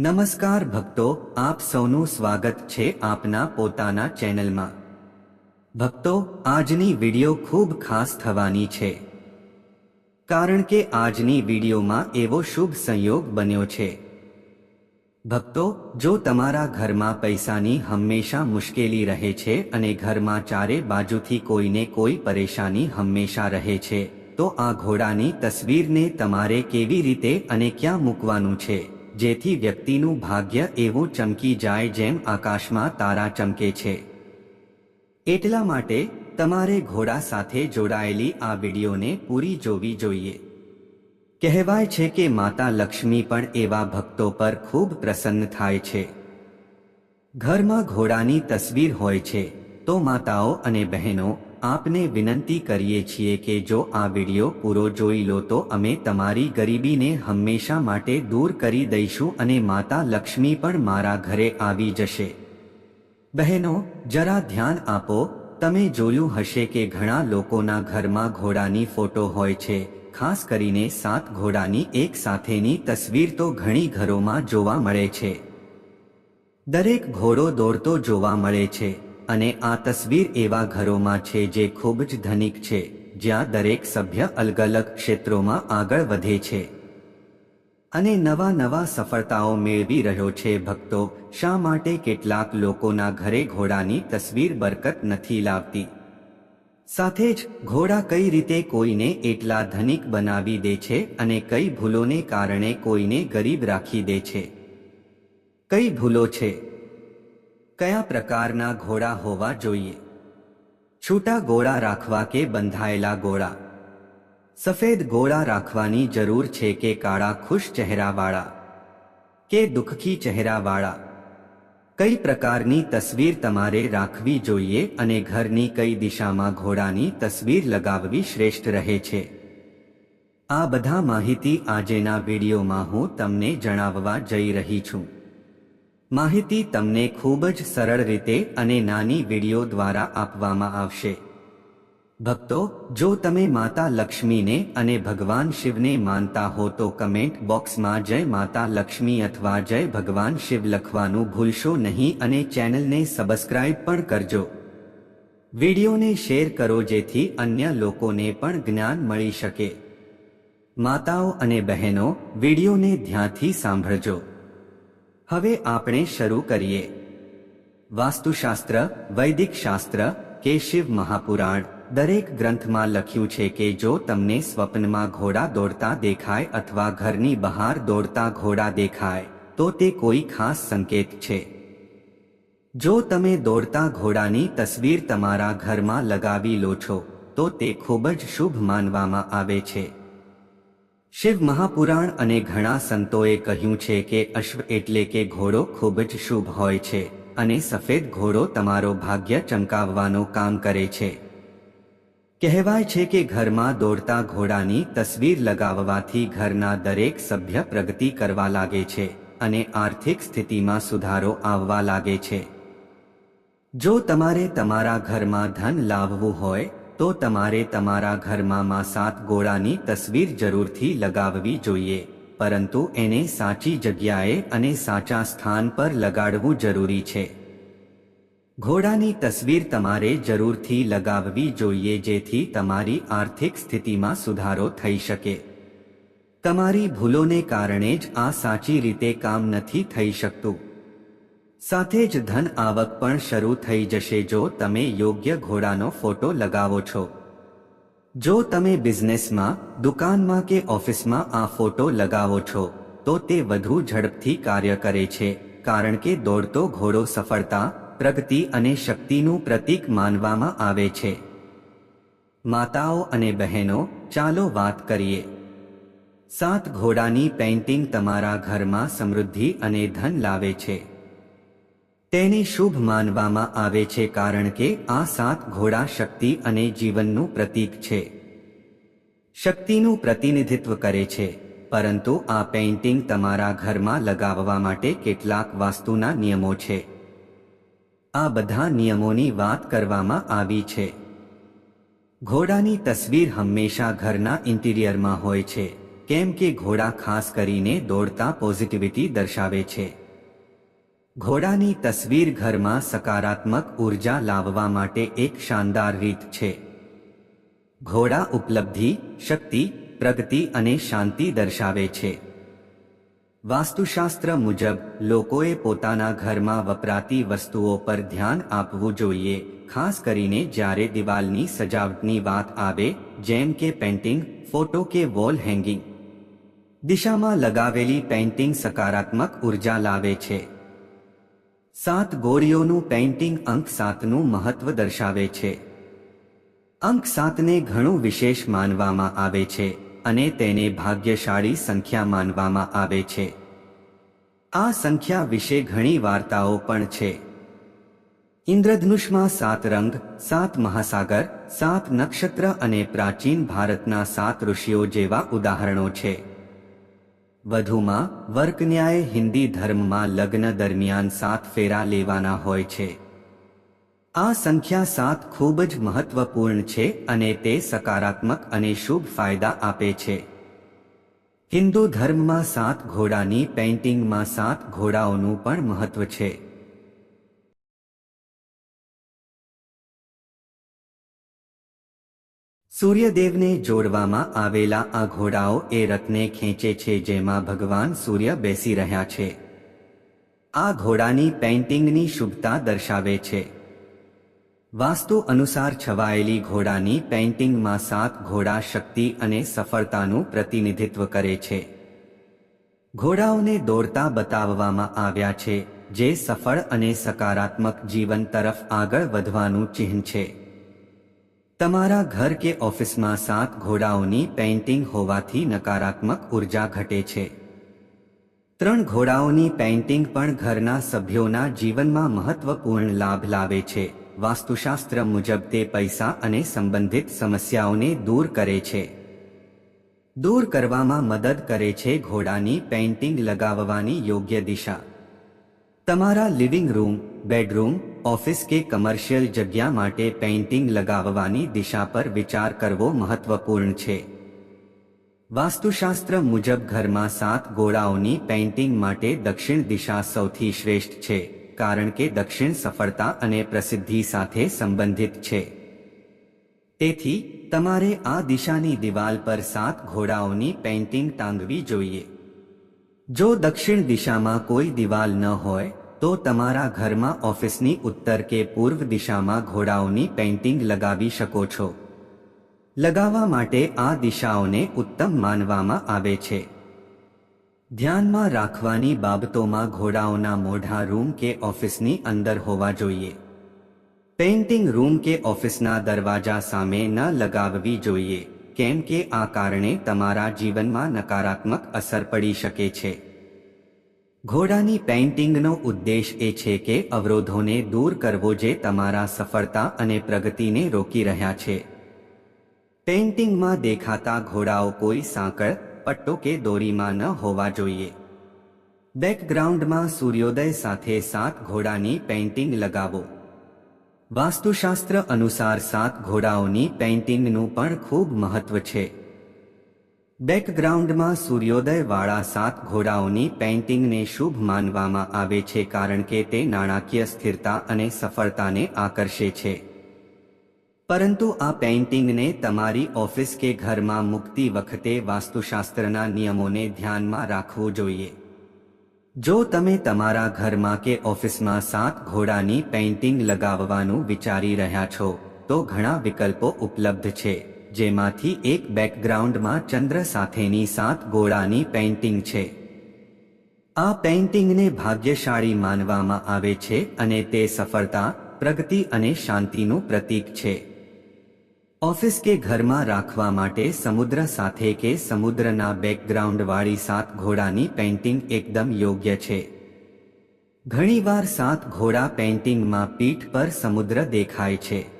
નમસ્કાર ભક્તો, આપ સૌનું સ્વાગત છે આપના પોતાના ચેનલમાં. ભક્તો, આજની વિડિયો ખૂબ ખાસ થવાની છે. કારણ કે આજની વિડિયોમાં એવો શુભ સંયોગ બન્યો છે. ભક્તો, જો તમારા ઘરમાં પૈસાની હંમેશા મુશ્કેલી રહે છે અને ઘરમાં ચારે બાજુથી કોઈને કોઈ પરેશાની હંમેશા રહે છે, તો આ ઘોડાની તસવીરને તમારે કેવી રીતે અને ક્યાં મૂકવાનું છે? જેથી વ્યક્તિનું ભાગ્ય એવું ચમકી જાય જેમ આકાશમાં તારા ચમકે છે. એટલા માટે તમારે ઘોડા સાથે જોડાયેલી આ વિડીયોને પૂરી જોવી જોઈએ. કહેવાય છે કે માતા લક્ષ્મી પણ એવા ભક્તો પર ખૂબ પ્રસન્ન થાય છે. ઘરમાં ઘોડાની તસવીર હોય છે, તો માતાઓ અને બહેનો આપને વિનંતી કરીએ છીએ કે જો આ વિડિયો પૂરો જોઈ લો તો અમે તમારી ગરીબીને હંમેશા માટે દૂર કરી દઈશું અને માતા લક્ષ્મી પણ મારા ઘરે આવી જશે. બહેનો, જરા ધ્યાન આપો, તમે જોયું હશે કે ઘણા લોકોના ઘરમાં ઘોડાની ફોટો હોય છે, ખાસ કરીને સાત ઘોડાની એક સાથેની તસવીર તો ઘણી ઘરોમાં જોવા મળે છે. દરેક ઘોડો દોડતો જોવા મળે છે. અને આ તસવીર એવા ઘરોમાં છે જે ખૂબ જ ધનિક છે, જ્યાં દરેક સભ્ય અલગ અલગ ક્ષેત્રોમાં આગળ વધે છે. અને નવા નવા સફળતાઓ મેળવી રહ્યો છે ભક્તો, શા માટે કેટલાક લોકોના ઘરે ઘોડાની તસવીર બરકત નથી લાવતી? સાથે જ, ઘોડા કઈ રીતે કોઈને એટલા ધનિક બનાવી દે છે અને કઈ ભૂલોને કારણે કોઈને ગરીબ રાખી દે છે? કઈ ભૂલો છે? કયા પ્રકારના ઘોડા હોવા જોઈએ? છૂટા ઘોડા રાખવા કે બંધાયેલા ઘોડા સફેદ ઘોડા રાખવાની જરૂર છે કે કાળા ખુશ ચહેરાવાળા? કે દુઃખી ચહેરાવાળા? કઈ પ્રકારની તસવીર તમારે રાખવી જોઈએ અને ઘરની કઈ દિશામાં ઘોડાની તસવીર લગાવવી શ્રેષ્ઠ રહે છે? આ બધા માહિતી આજેના વિડીયોમાં હું તમને જણાવવા જઈ રહી છું. માહિતી તમને ખૂબ જ સરળ રીતે અને નાની વીડિયો દ્વારા આપવામાં આવશે. ભક્તો, જો તમે માતા લક્ષ્મીને અને ભગવાન શિવને માનતા હો તો કમેન્ટ બોક્સમાં જય માતા લક્ષ્મી અથવા જય ભગવાન શિવ લખવાનું ભૂલશો નહીં અને ચેનલને સબસ્ક્રાઇબ પણ કરજો. વિડીયોને શેર કરો જેથી અન્ય લોકોને પણ જ્ઞાન મળી શકે. માતાઓ અને બહેનો, વિડીયોને ધ્યાનથી સાંભળજો. હવે આપણે શરૂ કરીએ. વાસ્તુશાસ્ત્ર વૈદિક શાસ્ત્ર કે શિવ મહાપુરાણ, દરેક ગ્રંથમાં લખ્યું છે કે જો તમને સ્વપ્નમાં ઘોડા દોડતા દેખાય અથવા ઘરની બહાર દોડતા ઘોડા દેખાય, તો તે કોઈ ખાસ સંકેત છે. જો તમે દોડતા ઘોડાની તસવીર તમારા ઘરમાં લગાવી લો છો, તો તે ખૂબ જ શુભ માનવામાં આવે છે. શિવ મહાપુરાણ અને ઘણા સંતોએ કહ્યું છે કે અશ્વ એટલે કે ઘોડો ખૂબ જ શુભ હોય છે અને સફેદ ઘોડો તમારો ભાગ્ય ચમકાવવાનું કામ કરે છે. કહેવાય છે કે ઘરમાં દોડતા ઘોડાની તસવીર લગાવવાથી ઘરના દરેક સભ્ય પ્રગતિ કરવા લાગે છે અને આર્થિક સ્થિતિમાં સુધારો આવવા લાગે છે. જો તમારે તમારા ઘરમાં ધન લાવવું હોય તો તમારે તમારા ઘરમાં માં સાત ગોળાની તસવીર જરૂરથી લગાવવી જોઈએ, પરંતુ એને સાચી જગ્યાએ અને સાચા સ્થાન પર લગાડવું જરૂરી છે. ઘોડાની તસવીર તમારે જરૂરથી લગાવવી જોઈએ જેથી તમારી આર્થિક સ્થિતિમાં સુધારો થઈ શકે. તમારી ભૂલોને કારણે જ આ સાચી રીતે કામ નથી થઈ શકતું. સાથે જ ધન આવક પણ શરૂ થઈ જશે જો તમે યોગ્ય ઘોડાનો ફોટો લગાવો છો. જો તમે બિઝનેસમાં, દુકાનમાં કે ઓફિસમાં આ ફોટો લગાવો છો, તો તે વધુ ઝડપથી કાર્ય કરે છે, કારણ કે દોડતો ઘોડો સફળતા, પ્રગતિ અને શક્તિનું પ્રતીક માનવામાં આવે છે. માતાઓ અને બહેનો, ચાલો વાત કરીએ. સાત ઘોડાની પેઇન્ટિંગ તમારા ઘરમાં સમૃદ્ધિ અને ધન લાવે છે. તેને શુભ માનવામાં આવે છે કારણ કે આ સાત ઘોડા શક્તિ અને જીવનનું પ્રતીક છે. શક્તિનું પ્રતિનિધિત્વ કરે છે, પરંતુ આ પેઇન્ટિંગ તમારા ઘરમાં લગાવવા માટે કેટલાક વાસ્તુના નિયમો છે. આ બધા નિયમોની વાત કરવામાં આવી છે. ઘોડાની તસવીર હંમેશા ઘરના ઇન્ટિરિયરમાં હોય છે, કેમ કે ઘોડા ખાસ કરીને દોડતા પોઝિટિવિટી દર્શાવે છે. ઘોડાની તસવીર ઘરમાં સકારાત્મક ઊર્જા લાવવા માટે એક શાનદાર રીત છે. ઘોડા ઉપલબ્ધિ, શક્તિ, પ્રગતિ અને શાંતિ દર્શાવે છે. વાસ્તુશાસ્ત્ર મુજબ, લોકોએ પોતાના ઘરમાં વપરાતી વસ્તુઓ પર ધ્યાન આપવું જોઈએ, ખાસ કરીને જ્યારે દિવાલની સજાવટની વાત આવે, જેમ કે પેઇન્ટિંગ, ફોટો કે વોલ હેંગિંગ. દિશામાં લગાવેલી પેઇન્ટિંગ સકારાત્મક ઊર્જા લાવે છે. સાત ગોરીઓનું પેઇન્ટિંગ અંક સાતનું મહત્વ દર્શાવે છે. અંક સાતને ઘણું વિશેષ માનવામાં આવે છે અને તેને ભાગ્યશાળી સંખ્યા માનવામાં આવે છે. આ સંખ્યા વિશે ઘણી વાર્તાઓ પણ છે. ઇન્દ્રધનુષમાં સાત રંગ, સાત મહાસાગર, સાત નક્ષત્ર અને પ્રાચીન ભારતના સાત ઋષિઓ જેવા ઉદાહરણો છે. વધુમાં વર્કન્યાય હિન્દી ધર્મમાં લગ્ન દરમિયાન સાત ફેરા લેવાના હોય છે. આ સંખ્યા સાત ખૂબ જ મહત્વપૂર્ણ છે અને તે સકારાત્મક અને શુભ ફાયદા આપે છે. હિન્દુ ધર્મમાં સાત ઘોડાની પેઇન્ટિંગમાં સાત ઘોડાઓનું પણ મહત્વ છે. સૂર્યદેવને જોડવામાં આવેલા આ ઘોડાઓ એ રથને ખેંચે છે જેમાં ભગવાન સૂર્ય બેસી રહ્યા છે. આ ઘોડાની પેઇન્ટિંગની શુભતા દર્શાવે છે. વાસ્તુ અનુસાર છવાયેલી ઘોડાની પેઇન્ટિંગમાં સાત ઘોડા શક્તિ અને સફળતાનું પ્રતિનિધિત્વ કરે છે. ઘોડાઓને દોડતા બતાવવામાં આવ્યા છે, જે સફળ અને સકારાત્મક જીવન તરફ આગળ વધવાનું ચિહ્ન છે. તમારા ઘર કે ઓફિસમાં સાત ઘોડાઓની પેઇન્ટિંગ હોવાથી નકારાત્મક ઊર્જા ઘટે છે. ત્રણ ઘોડાઓની પેઇન્ટિંગ પણ ઘરના સભ્યોના જીવનમાં મહત્વપૂર્ણ લાભ લાવે છે. વાસ્તુશાસ્ત્ર મુજબ તે પૈસા અને સંબંધિત સમસ્યાઓને દૂર કરે છે. દૂર કરવામાં મદદ કરે છે ઘોડાની પેઇન્ટિંગ લગાવવાની યોગ્ય દિશા. તમારા લિવિંગ રૂમ, બેડરૂમ, ઓફિસ કે કમર્શિયલ જગ્યા માટે પેઇન્ટિંગ લગાવવાની દિશા પર વિચાર કરવો મહત્વપૂર્ણ છે. વાસ્તુશાસ્ત્ર મુજબ ઘરમાં સાત ગોળાઓની પેઇન્ટિંગ માટે દક્ષિણ દિશા સૌથી શ્રેષ્ઠ છે, કારણ કે દક્ષિણ સફળતા અને પ્રસિદ્ધિ સાથે સંબંધિત છે. તેથી, તમારે આ દિશાની દિવાલ પર સાત ઘોડાઓની પેઇન્ટિંગ ટાંગવી જોઈએ. જો દક્ષિણ દિશામાં કોઈ દિવાલ ન હોય તો તમારા ઘરમાં ઓફિસની ઉત્તર કે પૂર્વ દિશામાં ઘોડાઓની પેઇન્ટિંગ લગાવી શકો છો. લગાવવા માટે આ દિશાઓને ઉત્તમ માનવામાં આવે છે. ધ્યાનમાં રાખવાની બાબતોમાં ઘોડાઓના મોઢા રૂમ કે ઓફિસની અંદર હોવા જોઈએ. પેઇન્ટિંગ રૂમ કે ઓફિસના દરવાજા સામે ન લગાવવી જોઈએ, કેમ કે આ કારણે તમારા જીવનમાં નકારાત્મક અસર પડી શકે છે. ઘોડાની પેઇન્ટિંગનો ઉદ્દેશ એ છે કે અવરોધોને દૂર કરવો જે તમારા સફળતા અને પ્રગતિને રોકી રહ્યા છે. પેઇન્ટિંગમાં દેખાતા ઘોડાઓ કોઈ સાંકળ, પટ્ટો કે દોરીમાં ન હોવા જોઈએ. બેકગ્રાઉન્ડમાં સૂર્યોદય સાથે સાત ઘોડાની પેઇન્ટિંગ લગાવો. વાસ્તુશાસ્ત્ર અનુસાર સાત ઘોડાઓની પેઇન્ટિંગનું પણ ખૂબ મહત્વ છે. બેકગ્રાઉન્ડમાં સૂર્યોદયવાળા સાત ઘોડાઓની પેઇન્ટિંગને શુભ માનવામાં આવે છે કારણ કે તે નાણાકીય સ્થિરતા અને સફળતાને આકર્ષે છે. પરંતુ આ પેઇન્ટિંગને તમારી ઓફિસ કે ઘરમાં મૂકતી વખતે વાસ્તુશાસ્ત્રના નિયમોને ધ્યાનમાં રાખવું જોઈએ. જો તમે તમારા ઘરમાં કે ઓફિસમાં સાત ઘોડાની પેઇન્ટિંગ લગાવવાનું વિચારી રહ્યા છો, તો ઘણા વિકલ્પો ઉપલબ્ધ છે. જેમાંથી એક બેકગ્રાઉન્ડમાં ચંદ્ર સાથેની સાત ગોળાની પેઇન્ટિંગ છે. આ પેઇન્ટિંગને ભાગ્યશાળી માનવામાં આવે છે અને તે સફળતા, પ્રગતિ અને શાંતિનું પ્રતીક છે. ઓફિસ કે ઘરમાં રાખવા માટે સમુદ્ર સાથે કે સમુદ્રના બેકગ્રાઉન્ડવાળી સાત ઘોડાની પેઇન્ટિંગ એકદમ યોગ્ય છે. ઘણીવાર સાત ઘોડા પેઇન્ટિંગમાં પીઠ પર સમુદ્ર દેખાય છે.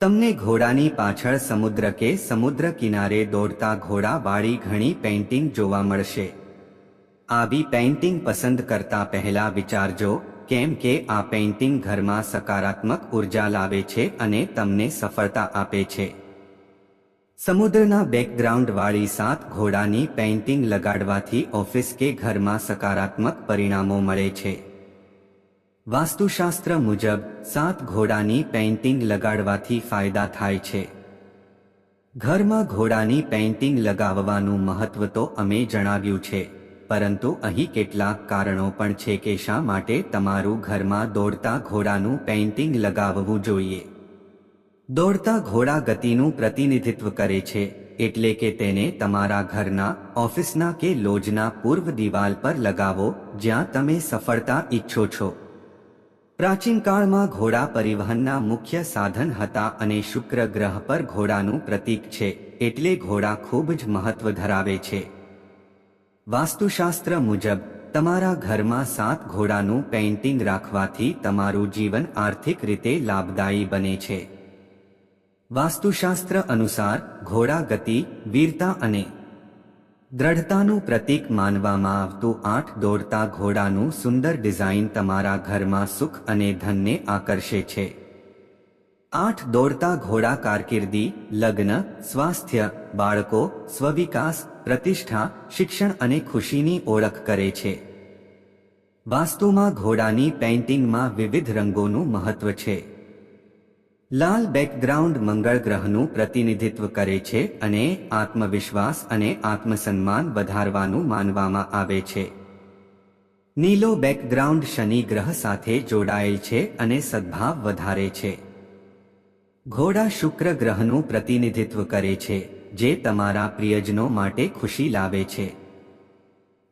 તમને ઘોડાની પાછળ સમુદ્ર કે સમુદ્ર કિનારે દોડતા ઘોડાવાળી ઘણી પેઇન્ટિંગ જોવા મળશે. આવી પેઇન્ટિંગ પસંદ કરતા પહેલા વિચારજો, કેમ કે આ પેઇન્ટિંગ ઘરમાં સકારાત્મક ઊર્જા લાવે છે અને તમને સફળતા આપે છે. સમુદ્રના બેકગ્રાઉન્ડવાળી સાત ઘોડાની પેઇન્ટિંગ લગાડવાથી ઓફિસ કે ઘરમાં સકારાત્મક પરિણામો મળે છે. વાસ્તુશાસ્ત્ર મુજબ, સાત ઘોડાની પેઇન્ટિંગ લગાડવાથી ફાયદા થાય છે. ઘરમાં ઘોડાની પેઇન્ટિંગ લગાવવાનું મહત્વ તો અમે જણાવ્યું છે, પરંતુ અહીં કેટલાક કારણો પણ છે કે શા માટે તમારું ઘરમાં દોડતા ઘોડાનું પેઇન્ટિંગ લગાવવું જોઈએ. દોડતા ઘોડા ગતિનું પ્રતિનિધિત્વ કરે છે, એટલે કે તેને તમારા ઘરના, ઓફિસના કે લોજના પૂર્વ દિવાલ પર લગાવો, જ્યાં તમે સફળતા ઈચ્છો છો. પ્રાચીન કાળમાં ઘોડા પરિવહનના મુખ્ય સાધન હતા અને શુક્ર ગ્રહ પર ઘોડાનું પ્રતીક છે, એટલે ઘોડા ખૂબ જ મહત્વ ધરાવે છે. વાસ્તુશાસ્ત્ર મુજબ, તમારા ઘરમાં સાત ઘોડાનું પેઇન્ટિંગ રાખવાથી તમારું જીવન આર્થિક રીતે લાભદાયી બને છે. વાસ્તુશાસ્ત્ર અનુસાર, ઘોડા ગતિ, વીરતા અને દ્રઢતાનું પ્રતીક માનવામાં આવતું આઠ દોડતા ઘોડાનું સુંદર ડિઝાઇન તમારા ઘરમાં સુખ અને ધનને આકર્ષે છે. આઠ દોડતા ઘોડા કારકિર્દી, લગ્ન, સ્વાસ્થ્ય, બાળકો, સ્વવિકાસ, પ્રતિષ્ઠા, શિક્ષણ અને ખુશીની ઓળખ કરે છે. વાસ્તુમાં ઘોડાની પેઇન્ટિંગમાં વિવિધ રંગોનું મહત્વ છે. લાલ બેકગ્રાઉન્ડ મંગળ ગ્રહનું પ્રતિનિધિત્વ કરે છે અને આત્મવિશ્વાસ અને આત્મસન્માન વધારવાનું માનવામાં આવે છે. નીલો બેકગ્રાઉન્ડ શનિ ગ્રહ સાથે જોડાયેલ છે અને સદ્ભાવ વધારે છે. ઘોડા શુક્ર ગ્રહનું પ્રતિનિધિત્વ કરે છે, જે તમારા પ્રિયજનો માટે ખુશી લાવે છે.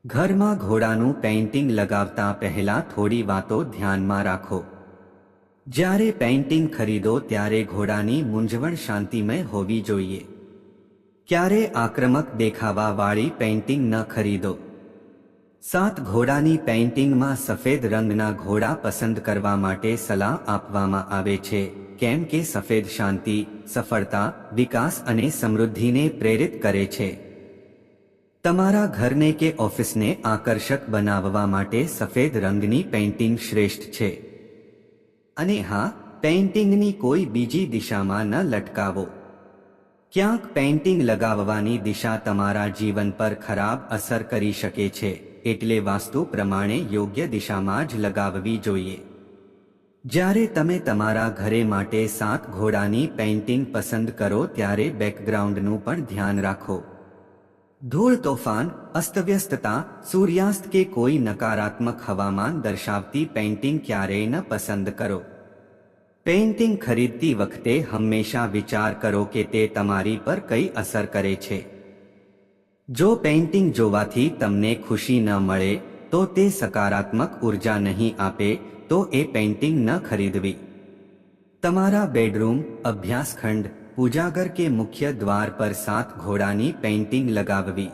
ઘરમાં ઘોડાનું પેઇન્ટિંગ લગાવતા પહેલા થોડી વાતો ધ્યાનમાં રાખો. જ્યારે પેઇન્ટિંગ ખરીદો ત્યારે ઘોડાની મૂંઝવણ શાંતિમય હોવી જોઈએ. ક્યારે આક્રમક દેખાવા વાળી પેઇન્ટિંગ ન ખરીદો. સાત ઘોડાની પેઇન્ટિંગમાં સફેદ રંગના ઘોડા પસંદ કરવા માટે સલાહ આપવામાં આવે છે, કેમ કે સફેદ શાંતિ, સફળતા, વિકાસ અને સમૃદ્ધિને પ્રેરિત કરે છે. તમારા ઘરને કે ઓફિસને આકર્ષક બનાવવા માટે સફેદ રંગની પેઇન્ટિંગ શ્રેષ્ઠ છે. અને હા, પેઇન્ટિંગની કોઈ બીજી દિશામાં ન લટકાવો. ક્યાંક પેઇન્ટિંગ લગાવવાની દિશા તમારા જીવન પર ખરાબ અસર કરી શકે છે, એટલે વાસ્તુ પ્રમાણે યોગ્ય દિશામાં જ લગાવવી જોઈએ. જ્યારે તમે તમારા ઘરે માટે સાત ઘોડાની પેઇન્ટિંગ પસંદ કરો, ત્યારે બેકગ્રાઉન્ડનું પણ ધ્યાન રાખો. ધૂળ તોફાન, અસ્તવ્યસ્તતા સૂર્યાસ્ત કે કોઈ નકારાત્મક હવામાન દર્શાવતી પેઇન્ટિંગ ક્યારેય ન પસંદ કરો. પેઇન્ટિંગ ખરીદતી વખતે હંમેશા વિચાર કરો કે તે તમારી પર કઈ અસર કરે છે. જો પેઇન્ટિંગ જોવાથી તમને ખુશી ન મળે, તો તે સકારાત્મક ઊર્જા નહીં આપે, તો એ પેઇન્ટિંગ ન ખરીદવી. તમારા બેડરૂમ, અભ્યાસખંડ પૂજાગર કે મુખ્ય દ્વાર પર સાત ઘોડાની પેઇન્ટિંગ લગાવવી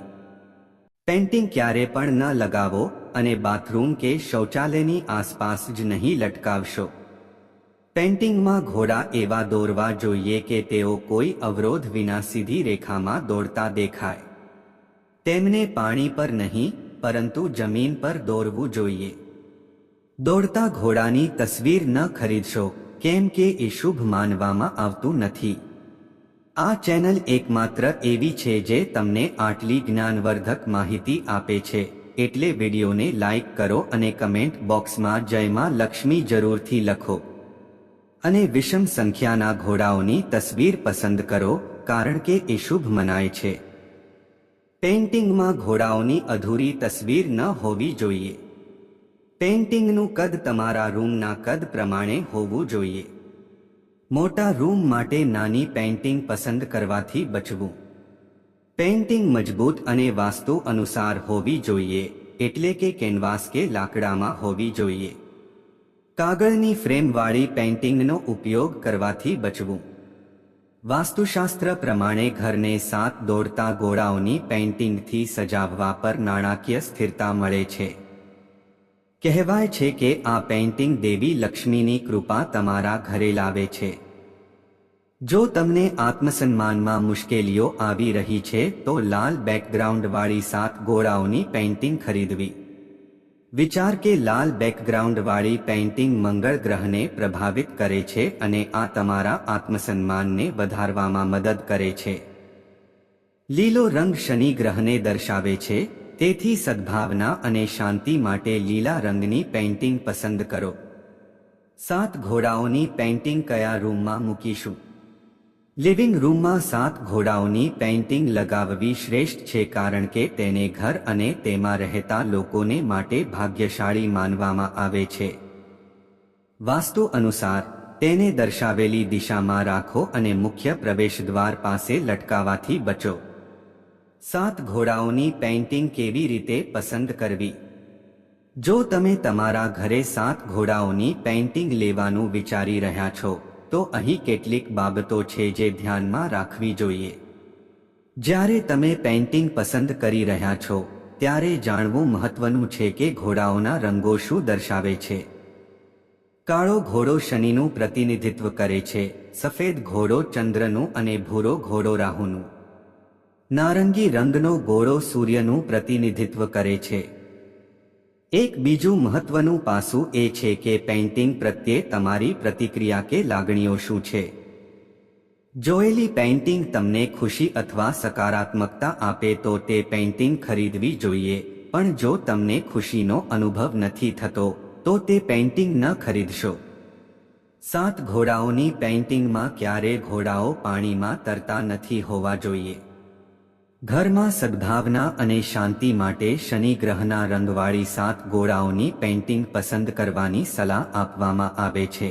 પેઇન્ટિંગ ક્યારે પણ ન લગાવો અને બાથરૂમ કે શૌચાલયની આસપાસ જ નહીં લટકાવશો પેઇન્ટિંગમાં ઘોડા એવા દોરવા જોઈએ કે તેઓ કોઈ અવરોધ વિના સીધી રેખામાં દોડતા દેખાય તેમને પાણી પર નહીં પરંતુ જમીન પર દોરવું જોઈએ દોડતા ઘોડાની તસવીર ન ખરીદશો કેમ કે એ શુભ માનવામાં આવતું નથી આ ચેનલ એકમાત્ર એવી છે જે તમને આટલી જ્ઞાનવર્ધક માહિતી આપે છે. એટલે વિડીયોને લાઇક કરો અને કમેન્ટ બોક્સમાં જયમાં લક્ષ્મી જરૂરથી લખો. અને વિષમ સંખ્યાના ઘોડાઓની તસવીર પસંદ કરો, કારણ કે એ શુભ મનાય છે. પેઇન્ટિંગમાં ઘોડાઓની અધૂરી તસવીર ન હોવી જોઈએ. પેઇન્ટિંગનું કદ તમારા રૂમના કદ પ્રમાણે હોવું જોઈએ. મોટા રૂમ માટે નાની પેઇન્ટિંગ પસંદ કરવાથી બચવું. પેઇન્ટિંગ મજબૂત અને વાસ્તુ અનુસાર હોવી જોઈએ, એટલે કે કેનવાસ કે લાકડામાં હોવી જોઈએ. કાગળની ફ્રેમવાળી પેઇન્ટિંગનો ઉપયોગ કરવાથી બચવું. વાસ્તુશાસ્ત્ર પ્રમાણે ઘરને સાત દોડતા ગોળાઓની પેઇન્ટિંગથી સજાવવા પર નાણાકીય સ્થિરતા મળે છે. કહેવાય છે કે આ પેઇન્ટિંગ દેવી લક્ષ્મીની કૃપા તમારા ઘરે લાવે છે. જો તમને આત્મસન્માનમાં મુશ્કેલીઓ આવી રહી છે, તો લાલ બેકગ્રાઉન્ડવાળી સાત ગોળાઓની પેઇન્ટિંગ ખરીદવી. વિચાર કે લાલ બેકગ્રાઉન્ડવાળી પેઇન્ટિંગ મંગળ ગ્રહને પ્રભાવિત કરે છે અને આ તમારા આત્મસન્માનને વધારવામાં મદદ કરે છે. લીલો રંગ શનિ ગ્રહને દર્શાવે છે તેથી સદ્ભાવના અને શાંતિ માટે લીલા રંગની પેઇન્ટિંગ પસંદ કરો. સાત ઘોડાઓની પેઇન્ટિંગ કયા રૂમમાં મૂકીશું? લિવિંગ રૂમમાં સાત ઘોડાઓની પેઇન્ટિંગ લગાવવી શ્રેષ્ઠ છે કારણ કે તેને ઘર અને તેમાં રહેતા લોકોને માટે ભાગ્યશાળી માનવામાં આવે છે. વાસ્તુ અનુસાર, તેને દર્શાવેલી દિશામાં રાખો અને મુખ્ય પ્રવેશદ્વાર પાસે લટકાવાથી બચો. સાત ઘોડાઓની પેઇન્ટિંગ કેવી રીતે પસંદ કરવી? જો તમે તમારા ઘરે સાત ઘોડાઓની પેઇન્ટિંગ લેવાનું વિચારી રહ્યા છો, તો અહીં કેટલીક બાબતો છે જે ધ્યાનમાં રાખવી જોઈએ. જ્યારે તમે પેઇન્ટિંગ પસંદ કરી રહ્યા છો, ત્યારે જાણવું મહત્વનું છે કે ઘોડાઓના રંગો શું દર્શાવે છે. કાળો ઘોડો શનિનું પ્રતિનિધિત્વ કરે છે, સફેદ ઘોડો ચંદ્રનું અને ભૂરો ઘોડો રાહુનું. નારંગી રંગનો ઘોડો સૂર્યનું પ્રતિનિધિત્વ કરે છે. એક બીજું મહત્વનું પાસું એ છે કે પેઇન્ટિંગ પ્રત્યે તમારી પ્રતિક્રિયા કે લાગણીઓ શું છે. જોયેલી પેઇન્ટિંગ તમને ખુશી અથવા સકારાત્મકતા આપે તો તે પેઇન્ટિંગ ખરીદવી જોઈએ, પણ જો તમને ખુશીનો અનુભવ નથી થતો, તો તે પેઇન્ટિંગ ન ખરીદશો. સાત ઘોડાઓની પેઇન્ટિંગમાં ક્યારે ઘોડાઓ પાણીમાં તરતા નથી હોવા જોઈએ. ઘરમાં સદ્ભાવના અને શાંતિ માટે શનિ ગ્રહના રંગવાળી સાત ગોળાઓની પેઇન્ટિંગ પસંદ કરવાની સલાહ આપવામાં આવે છે.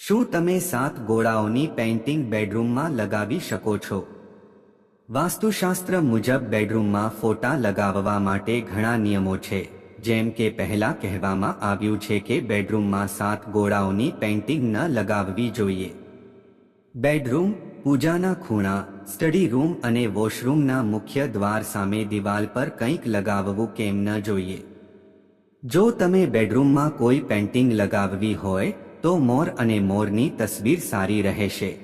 શું તમે સાત ગોળાઓની પેઇન્ટિંગ બેડરૂમમાં લગાવી શકો છો? વાસ્તુશાસ્ત્ર મુજબ બેડરૂમમાં ફોટા લગાવવા માટે ઘણા નિયમો છે, જેમ કે પહેલા કહેવામાં આવ્યું છે કે બેડરૂમમાં સાત ગોળાઓની પેઇન્ટિંગ ન લગાવવી જોઈએ. બેડરૂમ પૂજાના ખૂણા સ્ટડી રૂમ અને વોશરૂમના મુખ્ય દ્વાર સામે દિવાલ પર કંઈક લગાવવું કેમ ન જોઈએ. જો તમે બેડરૂમમાં કોઈ પેન્ટિંગ લગાવવી હોય, તો મોર અને મોરની તસવીર સારી રહેશે.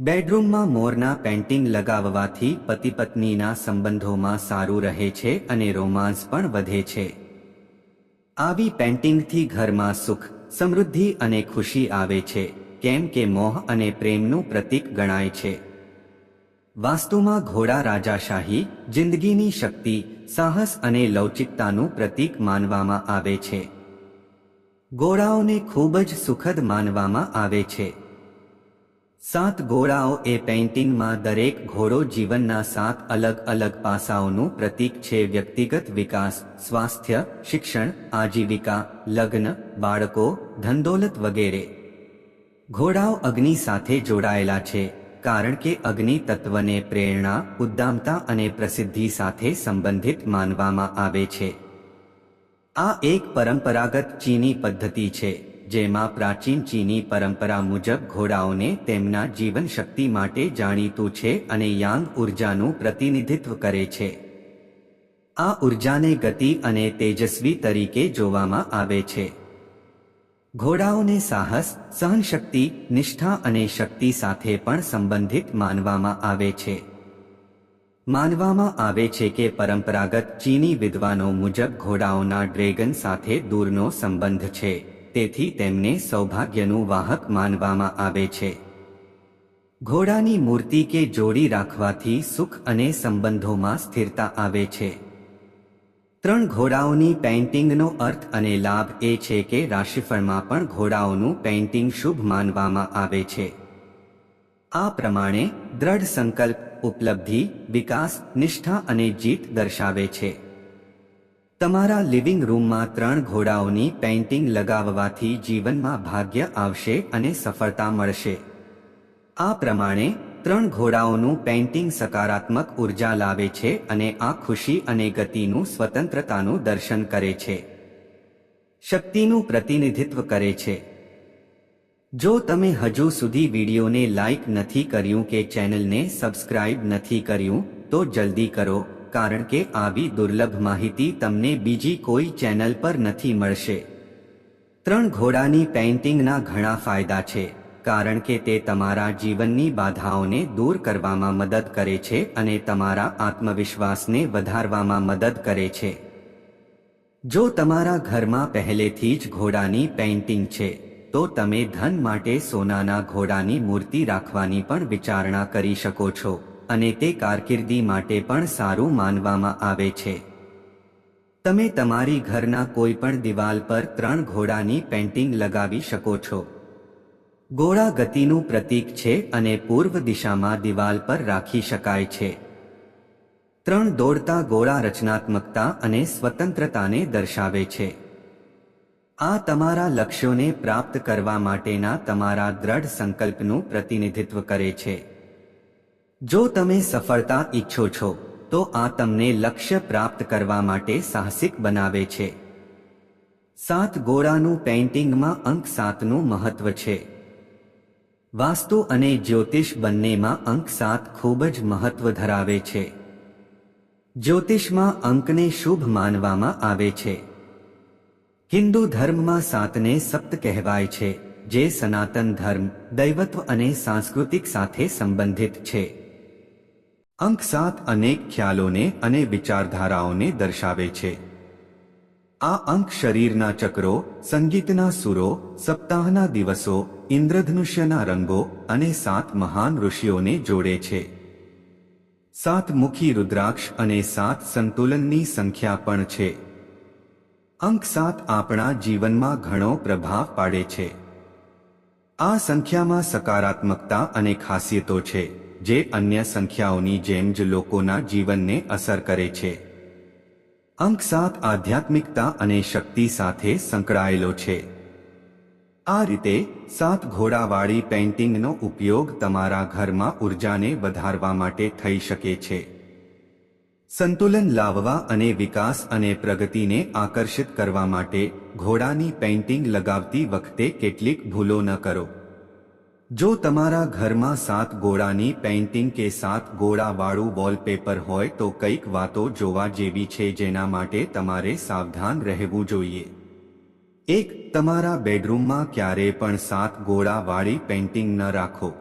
બેડરૂમમાં મોરના પેન્ટિંગ લગાવવાથી પતિ પત્નીના સંબંધોમાં સારું રહે છે અને રોમાન્સ પણ વધે છે. આવી પેન્ટિંગથી ઘરમાં સુખ, સમૃદ્ધિ અને ખુશી આવે છે. કેમ કે મોહ અને પ્રેમનું પ્રતીક ગણાય છે. વાસ્તુમાં ઘોડા રાજાશાહી, જિંદગીની શક્તિ, સાહસ અને લવચિકતાનું પ્રતીક માનવામાં આવે છે. ઘોડાઓને ખૂબ જ સુખદ માનવામાં આવે છે. સાત ઘોડાઓ એ પેઇન્ટિંગમાં દરેક ઘોડો જીવનના સાત અલગ અલગ પાસાઓનું પ્રતીક છે. વ્યક્તિગત વિકાસ, સ્વાસ્થ્ય, શિક્ષણ, આજીવિકા, લગ્ન, બાળકો ધનદોલત વગેરે. ઘોડાઓ અગ્નિ સાથે જોડાયેલા છે, કારણ કે અગ્નિ તત્વને પ્રેરણા, ઉદ્દામતા અને પ્રસિદ્ધિ સાથે સંબંધિત માનવામાં આવે છે. આ એક પરંપરાગત ચીની પદ્ધતિ છે, જેમાં પ્રાચીન ચીની પરંપરા મુજબ ઘોડાઓને તેમના જીવન શક્તિ માટે જાણીતું છે અને યાંગ ઉર્જાનું પ્રતિનિધિત્વ કરે છે. આ ઉર્જાને ગતિ અને તેજસ્વી તરીકે જોવામાં આવે છે. ઘોડાઓને સાહસ, સહનશક્તિ, નિષ્ઠા અને શક્તિ સાથે પણ સંબંધિત માનવામાં આવે છે. માનવામાં આવે છે કે પરંપરાગત ચીની વિદ્વાનો મુજબ ઘોડાઓના ડ્રેગન સાથે દૂરનો સંબંધ છે, તેથી તેમને સૌભાગ્યનું વાહક માનવામાં આવે છે. ઘોડાની મૂર્તિ કે જોડી રાખવાથી સુખ અને સંબંધોમાં સ્થિરતા આવે છે. ત્રણ ઘોડાઓની પેઇન્ટિંગનો અર્થ અને લાભ એ છે કે રાશિફળમાં પણ ઘોડાઓનું પેઇન્ટિંગ શુભ માનવામાં આવે છે. આ પ્રમાણે દ્રઢ સંકલ્પ, ઉપલબ્ધિ, વિકાસ, નિષ્ઠા અને જીત દર્શાવે છે. તમારા લિવિંગ રૂમમાં ત્રણ ઘોડાઓની પેઇન્ટિંગ લગાવવાથી જીવનમાં ભાગ્ય આવશે અને સફળતા મળશે. આ પ્રમાણે ત્રણ ઘોડાઓનું પેઇન્ટિંગ સકારાત્મક ઊર્જા લાવે છે અને આ ખુશી અને ગતિનું સ્વતંત્રતાનું દર્શન કરે છે. શક્તિનું પ્રતિનિધિત્વ કરે છે. જો તમે હજુ સુધી વિડીયોને લાઇક નથી કર્યું કે ચેનલને સબસ્ક્રાઇબ નથી કર્યું, તો જલ્દી કરો, કારણ કે આવી દુર્લભ માહિતી તમને બીજી કોઈ ચેનલ પર નથી મળશે. ત્રણ ઘોડાની પેઇન્ટિંગના ઘણા ફાયદા છે. કારણ કે તે તમારા જીવનની બાધાઓને દૂર કરવામાં મદદ કરે છે અને તમારા આત્મવિશ્વાસને વધારવામાં મદદ કરે છે. જો તમારા ઘરમાં પહેલેથી જ ઘોડાની પેઇન્ટિંગ છે, તો તમે ધન માટે સોનાના ઘોડાની મૂર્તિ રાખવાની પણ વિચારણા કરી શકો છો અને તે કારકિર્દી માટે પણ સારું માનવામાં આવે છે. તમે તમારી ઘરના કોઈ પણ દિવાલ પર ત્રણ ઘોડાની પેઇન્ટિંગ લગાવી શકો છો. ઘોડા ગતિનું પ્રતીક છે અને પૂર્વ દિશામાં દિવાલ પર રાખી શકાય છે. ત્રણ દોડતા ગોળા રચનાત્મકતા અને સ્વતંત્રતાને દર્શાવે છે. આ તમારા લક્ષ્યોને પ્રાપ્ત કરવા માટેના તમારા દ્રઢ સંકલ્પનું પ્રતિનિધિત્વ કરે છે. જો તમે સફળતા ઈચ્છો છો, તો આ તમને લક્ષ્ય પ્રાપ્ત કરવા માટે સાહસિક બનાવે છે. સાત ગોળાનું પેઇન્ટિંગમાં અંક સાતનું મહત્વ છે. વાસ્તુ અને જ્યોતિષ બંનેમાં અંક સાત ખૂબ જ મહત્વ ધરાવે છે. જ્યોતિષમાં અંકને શુભ માનવામાં આવે છે. હિન્દુ ધર્મમાં સાતને સપ્ત કહેવાય છે, જે સનાતન ધર્મ, દૈવત્વ અને સાંસ્કૃતિક સાથે સંબંધિત છે. અંક સાત અનેક ખ્યાલોને અને વિચારધારાઓને દર્શાવે છે. આ અંક શરીરના ચક્રો, સંગીતના સુરો, સપ્તાહના દિવસો, ઇન્દ્રધનુષ્યના રંગો અને સાત મહાન ઋષિઓને જોડે છે. સાત મુખી રુદ્રાક્ષ અને સાત સંતુલનની સંખ્યા પણ છે. અંક સાત આપણા જીવનમાં ઘણો પ્રભાવ પાડે છે. આ સંખ્યામાં સકારાત્મકતા અને ખાસિયતો છે, જે અન્ય સંખ્યાઓની જેમ જ લોકોના જીવનને અસર કરે છે. અંક સાત આધ્યાત્મિકતા અને શક્તિ સાથે સંકળાયેલો છે. આ રીતે સાત ઘોડાવાળી પેઇન્ટિંગનો ઉપયોગ તમારા ઘરમાં ઉર્જાને વધારવા માટે થઈ શકે છે. સંતુલન લાવવા અને વિકાસ અને પ્રગતિને આકર્ષિત કરવા માટે ઘોડાની પેઇન્ટિંગ લગાવતી વખતે કેટલીક ભૂલો ન કરો. જો તમારા ઘરમાં સાત ગોળાની પેઇન્ટિંગ કે સાત ગોળાવાળું વોલપેપર હોય તો કંઈક વાતો જોવા જેવી છે જેના માટે તમારે સાવધાન રહેવું જોઈએ. એક, તમારા બેડરૂમમાં ક્યારેય પણ સાત ગોળાવાળી પેઇન્ટિંગ ન રાખો.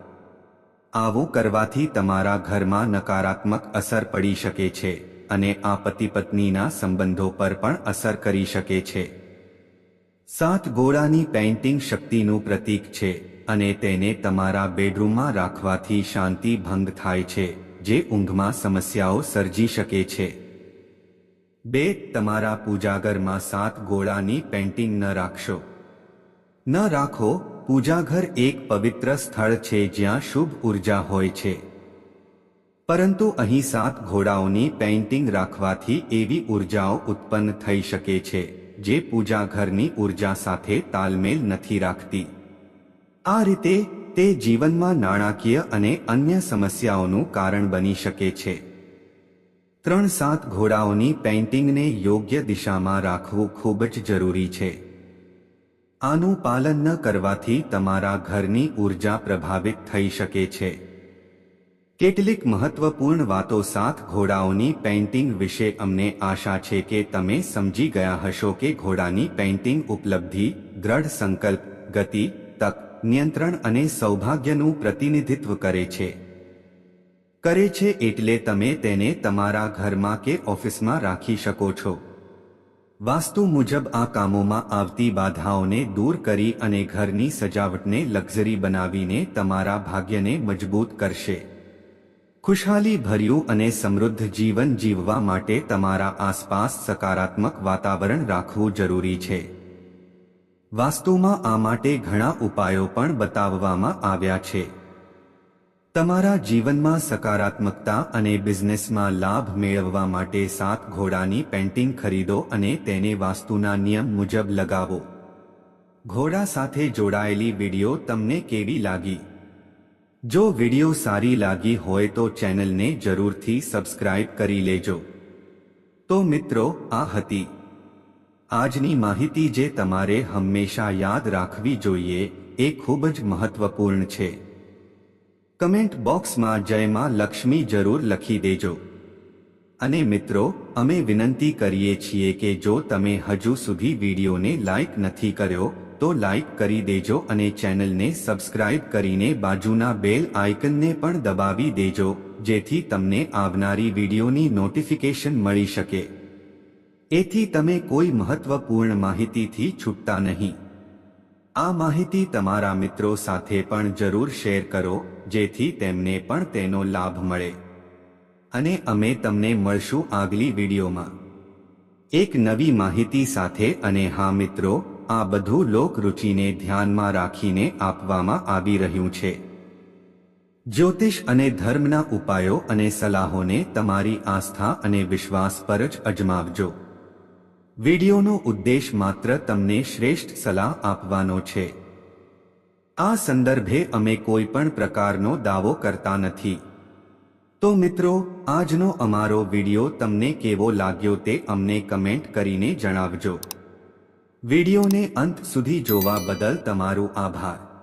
આવું કરવાથી તમારા ઘરમાં નકારાત્મક અસર પડી શકે છે અને આ પતિ પત્નીના સંબંધો પર પણ અસર કરી શકે છે. સાત ગોળાની પેઇન્ટિંગ શક્તિનું પ્રતીક છે. અને તેને તમારા બેડરૂમમાં રાખવાથી શાંતિ ભંગ થાય છે, જે ઊંઘમાં સમસ્યાઓ સર્જી શકે છે. બે, તમારા પૂજાઘરમાં સાત ગોળાની પેન્ટિંગ ન રાખશો. ન રાખો, પૂજાઘર એક પવિત્ર સ્થળ છે જ્યાં શુભ ઊર્જા હોય છે. પરંતુ અહીં સાત ઘોડાઓની પેઇન્ટિંગ રાખવાથી એવી ઉર્જાઓ ઉત્પન્ન થઈ શકે છે, જે પૂજાઘરની ઊર્જા સાથે તાલમેલ નથી રાખતી. આ રીતે, તે જીવનમાં નાણાકીય અને અન્ય સમસ્યાઓનું કારણ બની શકે છે. ત્રણ સાત ઘોડાઓની પેઇન્ટિંગને યોગ્ય દિશામાં રાખવું ખૂબ જ જરૂરી છે. આનું પાલન ન કરવાથી તમારા ઘરની ઊર્જા પ્રભાવિત થઈ શકે છે. કેટલીક મહત્વપૂર્ણ વાતો સાત ઘોડાઓની પેઇન્ટિંગ વિશે અમને આશા છે કે તમે સમજી ગયા હશો કે ઘોડાની પેઇન્ટિંગ ઉપલબ્ધિ, દ્રઢ સંકલ્પ, ગતિ, તક નિયંત્રણ અને સૌભાગ્યનું પ્રતિનિધિત્વ કરે છે. કરે છે એટલે તમે તેને તમારા ઘરમાં કે ઓફિસમાં રાખી શકો છો. વાસ્તુ મુજબ આ કામોમાં આવતી બાધાઓને દૂર કરી અને ઘરની સજાવટને લક્ઝરી બનાવીને તમારા ભાગ્યને મજબૂત કરશે. ખુશહાલી ભર્યું અને સમૃદ્ધ જીવન જીવવા માટે તમારા આસપાસ સકારાત્મક વાતાવરણ રાખવું જરૂરી છે. વાસ્તુમાં આ માટે ઘણા ઉપાયો પણ બતાવવામાં આવ્યા છે. તમારા જીવનમાં સકારાત્મકતા અને બિઝનેસમાં લાભ મેળવવા માટે સાત ઘોડાની પેન્ટિંગ ખરીદો અને તેને વાસ્તુના નિયમ મુજબ લગાવો. ઘોડા સાથે જોડાયેલી વીડિયો તમને કેવી લાગી? જો વીડિયો સારી લાગી હોય તો ચેનલને જરૂરથી સબસ્ક્રાઇબ કરી લેજો. તો મિત્રો, આ હતી આજની માહિતી જે તમારે હંમેશા યાદ રાખવી જોઈએ, એ ખૂબ જ મહત્વપૂર્ણ છે. કમેન્ટ બોક્સમાં જય માં લક્ષ્મી જરૂર લખી દેજો. અને મિત્રો, અમે વિનંતી કરીએ છીએ કે જો તમે હજુ સુધી વિડીયોને લાઇક નથી કર્યો, તો લાઇક કરી દેજો અને ચેનલને સબસ્ક્રાઇબ કરીને બાજુના બેલ આઇકનને પણ દબાવી દેજો, જેથી તમને આવનારી વિડીયોની નોટિફિકેશન મળી શકે. એથી તમે કોઈ મહત્વપૂર્ણ માહિતીથી છૂટતા નહીં. આ માહિતી તમારા મિત્રો સાથે પણ જરૂર શેર કરો, જેથી તેમને પણ તેનો લાભ મળે. અને અમે તમને મળશું આગલી વિડીયોમાં. એક નવી માહિતી સાથે અને હા મિત્રો, આ બધું લોકરુચિને ધ્યાનમાં રાખીને આપવામાં આવી રહ્યું છે. જ્યોતિષ અને ધર્મના ઉપાયો અને સલાહોને તમારી આસ્થા અને વિશ્વાસ પર જ અજમાવજો. વિડિયોનો ઉદ્દેશ માત્ર તમને શ્રેષ્ઠ સલાહ આપવાનો છે. આ સંદર્ભે અમે કોઈ પણ પ્રકારનો દાવો કરતા નથી. તો મિત્રો, આજનો અમારો વિડિયો તમને કેવો લાગ્યો તે અમને કમેન્ટ કરીને જણાવજો. વિડિયોને અંત સુધી જોવા બદલ તમારો આભાર.